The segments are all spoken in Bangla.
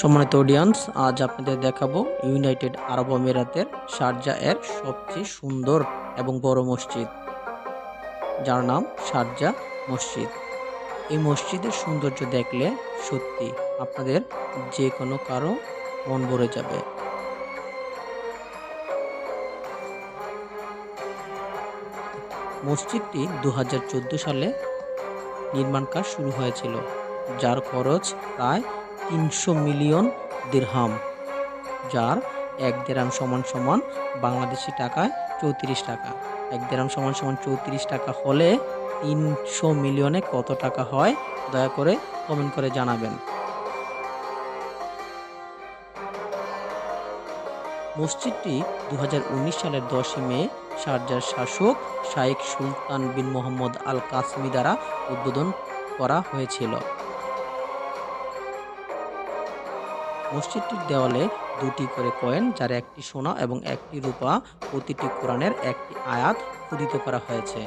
সম্মানিত অডিয়েন্স আজ আপনাদের দেখাবো ইউনাইটেড আরব আমিরাতের শারজা এর সবচেয়ে সুন্দর এবং বড় মসজিদ, যার নাম শারজা মসজিদ। এই মসজিদের সৌন্দর্য দেখলে সত্যি আপনাদের যে কোনো কারও মন ভরে যাবে। মসজিদটি দু হাজার চোদ্দ সালে নির্মাণ কাজ শুরু হয়েছিল, যার খরচ প্রায় তিনশো মিলিয়ন দিরহাম, যার এক দেরাম সমান সমান বাংলাদেশি টাকায় চৌত্রিশ টাকা। এক দেরাম সমান সমান চৌত্রিশ টাকা হলে তিনশো মিলিয়নে কত টাকা হয়, দয়া করে কমেন্ট করে জানাবেন। মসজিদটি দু হাজার উনিশ সালের দশই মে শারজার শাসক শাইখ সুলতান বিন মোহাম্মদ আল কাসমি দ্বারা উদ্বোধন করা হয়েছিল। মসজিদটির দেওয়ালে দুটি করে কয়েন, যার একটি সোনা এবং একটি রূপা, প্রতিটি কোরআনের একটি আয়াত খোদিত করা হয়েছে।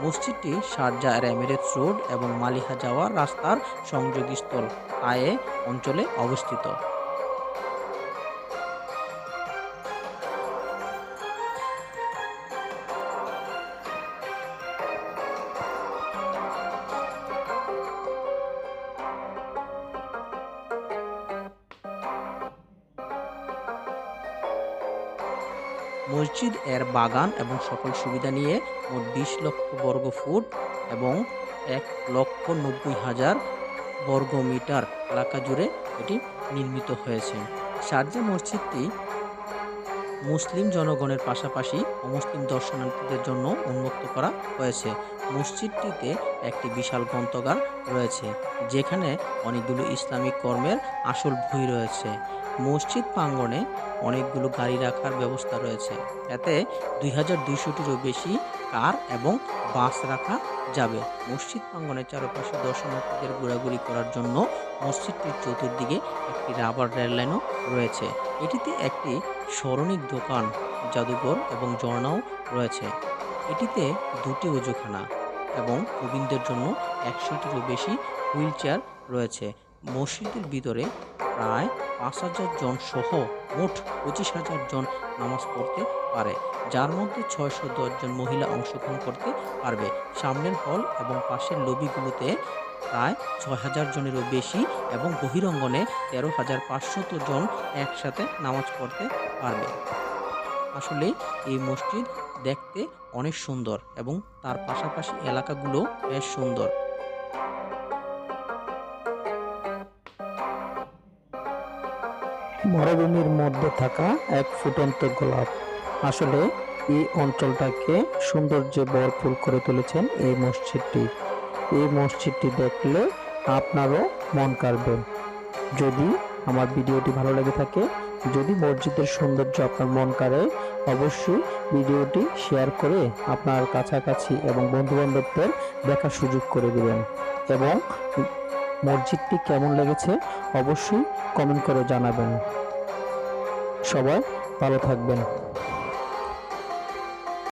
মসজিদটি শারজা আর এমিরেটস রোড এবং মালিহা যাওয়ার রাস্তার সংযোগস্থল আয়ে অঞ্চলে অবস্থিত। মসজিদ, এর বাগান এবং সকল সুবিধা নিয়ে মোট বিশ লক্ষ বর্গ ফুট এবং এক লক্ষ নব্বই হাজার বর্গ মিটার এলাকা জুড়ে এটি নির্মিত হয়েছে। শারজা মসজিদটি মুসলিম জনগণের পাশাপাশি অমুসলিম দর্শনার্থীদের জন্য উন্মুক্ত করা হয়েছে। মসজিদটিতে একটি বিশাল গ্রন্থগার রয়েছে, যেখানে অনেকগুলো ইসলামিক কর্মের আসল বই রয়েছে। মসজিদ প্রাঙ্গণে অনেকগুলো গাড়ি রাখার ব্যবস্থা রয়েছে। এতে দুই হাজার দুইশোটিরও বেশি কার এবং বাস রাখা যাবে। মসজিদ প্রাঙ্গণের চারপাশে দর্শনার্থীদের ঘোরাঘুরি করার জন্য মসজিদটির চতুর্দিকে একটি রাবার রেললাইনও রয়েছে। এটিতে একটি স্মরণিক দোকান, জাদুঘর এবং ঝর্ণাও রয়েছে। এটিতে দুটি ওজুখানা এবং প্রবীণদের জন্য একশোটিরও বেশি হুইল চেয়ার রয়েছে। মসজিদের ভিতরে প্রায় পাঁচ হাজার জন সহ মোট পঁচিশ হাজার জন নামাজ পড়তে পারে, যার মধ্যে ছয়শো দশ জন মহিলা অংশগ্রহণ করতে পারবে। সামনের হল এবং পাশের লবিগুলোতে প্রায় ছয় হাজার জনেরও বেশি এবং বহিরঙ্গনে তেরো হাজার পাঁচশত জন একসাথে নামাজ পড়তে পারবে। আসলে এই মসজিদ দেখতে অনেক সুন্দর এবং তার পাশাপাশি এলাকাগুলো বেশ সুন্দর। মরুভূমির মধ্যে থাকা এক ফুটন্ত গোলাপ। আসলে এই অঞ্চলটাকে সৌন্দর্যে ভরপুর করে তুলেছেন এই মসজিদটি। এই মসজিদটি দেখলে আপনারও মন কাড়বে। যদি আমার ভিডিওটি ভালো লেগে থাকে, যদি মসজিদের সৌন্দর্য আপনার মন কাড়ে, অবশ্যই ভিডিওটি শেয়ার করে আপনার কাছাকাছি এবং বন্ধু বান্ধবদের দেখার সুযোগ করে দেবেন। এবং মসজিদটি কেমন লেগেছে অবশ্যই কমেন্ট করে জানাবেন। সবাই ভালো থাকবেন।